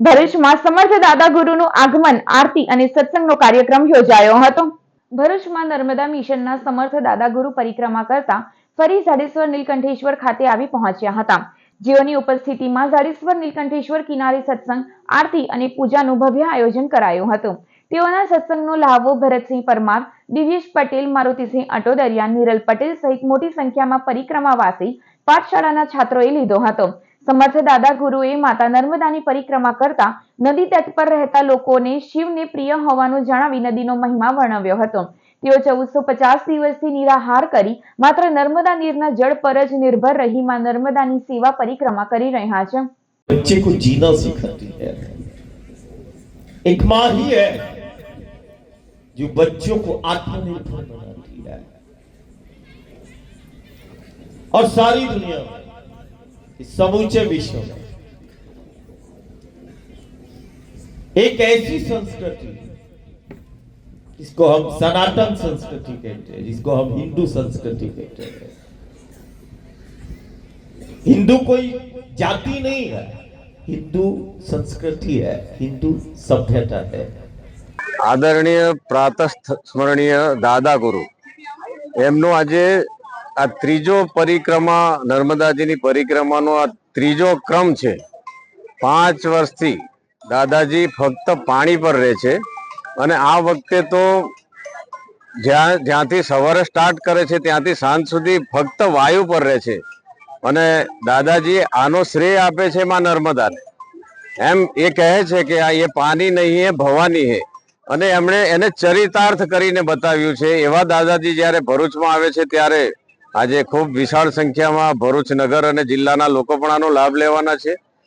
ભરૂચમાં સમર્થ દાદા ગુરુનું આગમન, આરતી અને સત્સંગનો કાર્યક્રમ યોજાયો હતો. ભરૂચમાં નર્મદા મિશનના સમર્થ દાદા ગુરુ પરિક્રમા કરતા ફરી ઝાડેશ્વર નીલકંઠેશ્વર ખાતે આવી પહોંચ્યા હતા. જેઓની ઉપસ્થિતિમાં ઝાડેશ્વર નીલકંઠેશ્વર કિનારે સત્સંગ, આરતી અને પૂજાનું ભવ્ય આયોજન કરાયું હતું. તેઓના સત્સંગનો લાહવો ભરતસિંહ પરમાર, દિવ્યેશ પટેલ, મારુતિસિંહ અટોદરિયા, નિરલ પટેલ સહિત મોટી સંખ્યામાં પરિક્રમાવાસી પાઠશાળાના છાત્રોએ લીધો હતો. સમર્થ દાદા ગુરુએ માતા નર્મદાની પરિક્રમા કરતા નદી તટ પર રહેતા લોકોને શિવને પ્રિય હોવાનું જણાવી નદીનો મહિમા વર્ણવ્યો હતો તેઓ ચૌદસો પચાસ દિવસથી નિરાહાર કરી માત્ર નર્મદા નીરના જળ પર જ નિર્ભર રહી માં નર્મદાની સેવા પરિક્રમા કરી રહ્યા છે बच्चे को जीना सिखाती है एक माँ ही है जो बच्चों को आत्मनिर्भर बनाती है और सारी दुनिया में इस समूचे विश्व में एक ऐसी संस्कृति जिसको हम सनातन संस्कृति कहते हैं जिसको हम हिंदू संस्कृति कहते हैं हिंदू कोई जाति नहीं है हिंदू संस्कृति है हिंदू सभ्यता है આદરણીય પ્રાતઃ સ્મરણીય દાદા ગુરુ એમનો આજે આ ત્રીજો પરિક્રમા, નર્મદાજીની પરિક્રમાનો આ ત્રીજો ક્રમ છે. પાંચ વર્ષથી દાદાજી ફક્ત પાણી પર રહે છે અને આ વખતે તો જ્યાં, જ્યાંથી સવારે સ્ટાર્ટ કરે છે, ત્યાંથી સાંજ સુધી ફક્ત વાયુ પર રહે છે. અને દાદાજી આનો શ્રેય આપે છે માં નર્મદાને. એમ એ કહે છે કે આ એ પાણી નહીં હે ભવાની હે. અને એમણે એને ચરિતાર્થ કરીને બતાવ્યું છે. એવા દાદાજી જ્યારે ભરૂચમાં આવે છે, ત્યારે આજે ખૂબ વિશાળ સંખ્યામાં ભરૂચ નગર અને જિલ્લાના લોકો પણ આનો લાભ લેવાના છે.